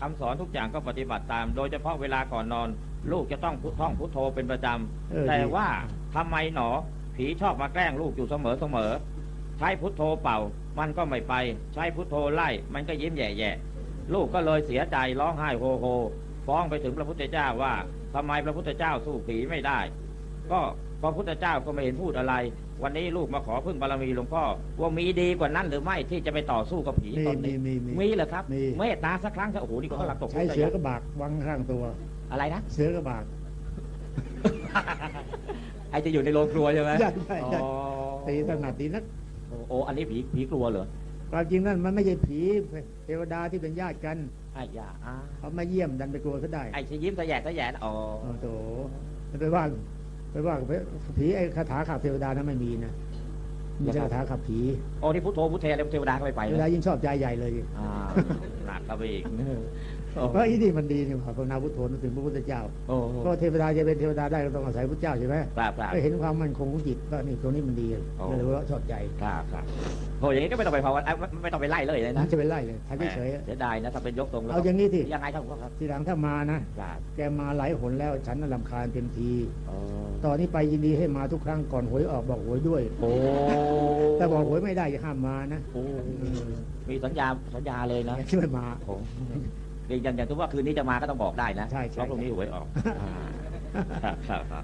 คำสอนทุกอย่างก็ปฏิบัติตาม โดยเฉพาะเวลาก่อนนอน ลูกจะต้องท่องพุทโธเป็นประจเออำแต่ดีว่าทำไมหนอ ผีชอบมาแกล้งลูกอยู่เสมอเสมอ ใช้พุทโธเป่า มันก็ไม่ไป ใช้พุทโธไล่ มันก็ยิ้มแย่ๆลูกก็เลยเสียใจร้องไห้โฮโฮ ฟ้องไปถึงพระพุทธเจ้าว่าทำไมพระพุทธเจ้าสู้ผีไม่ได้ ก็พระพุทธเจ้าก็ไม่เห็นพูดอะไร วันนี้ลูกมาขอพึ่งบารมีหลวงพ่อว่ามีดีกว่านั้นหรือไม่ที่จะไปต่อสู้กับผีมีตอนมีนี้มีมีมีเหรอครับมีเมตตาสักครั้งเถอะโอ้โหนี่ก็กำลังตกใช้เสือกระบากวางข้างตัว อะไรนะเสือกระบากไอจะอยู่ในโรงครัวใช่ไหมใช่ใช่ใช่อ๋อตีถนัดตีนักโอ้อันนี้ผีผีกลัวเหรอความจริงนั่นมันไม่ใช่ผีเทวดาที่เป็นญาติกันไอ้ยาอ่าเขามาเยี่ยมดันไปกลัวเขาได้ไอ้ชะยิ้มสะแยะสะแยะอ๋อโอ้โหไปว่า ไปว่าผีไอ้คาถาขับเทวดานั้นไม่มีนะมีแต่คาถาขับผีโอ้นี่พุทโธพุทเทอะไรเทวดาก็ไม่ไปเทวเลดายยิ่งชอบใจใหญ่เลยอ่าหนักเข้าไปอีกโอ้ เพราะอีนี่มันดีนี่ภาวนาพุทโธนึกถึงพระพุทธเจ้าโอ้เพราะเทวดาจะเป็นเทวดาได้ก็ต้องอาศัยพระเจ้าใช่ไหมครับครับก็เห็นความมั่นคงของจิตว่านี่ตรงนี้มันดีอ๋อเลยรู้ว่าชอบใจครับครับโอ้อย่างนี้ก็ไม่ต้องไปภาวนาเอ้ยไม่ไม่ต้องไปไล่เลยเลยนั่นะนจะไปไล่เลยทำเฉยเสียดายนะถ้าเป็นยกตรงๆแล้วเอาอย่างนี้สิยังไงครับครับทีหลังถ้ามานะครับแกมาหลายหนแล้วฉันน่ะรำคาญเต็มทีอ๋อตอนนี้ไปยินดีให้มาทุกครั้งก่อนหวยออกบอกหวยด้วยโอ้แต่บอกหวยไม่ได้อย่าห้ามมานะโอ้มีสัญญาสัญญาเลยนะอย่าช่วยมาผม อย่างอย่างที่ว่าคืนนี้จะมาก็ต้องบอกได้นะใช่ใช่ เพราะพรุ่งนี้หวยออกครับครับครับ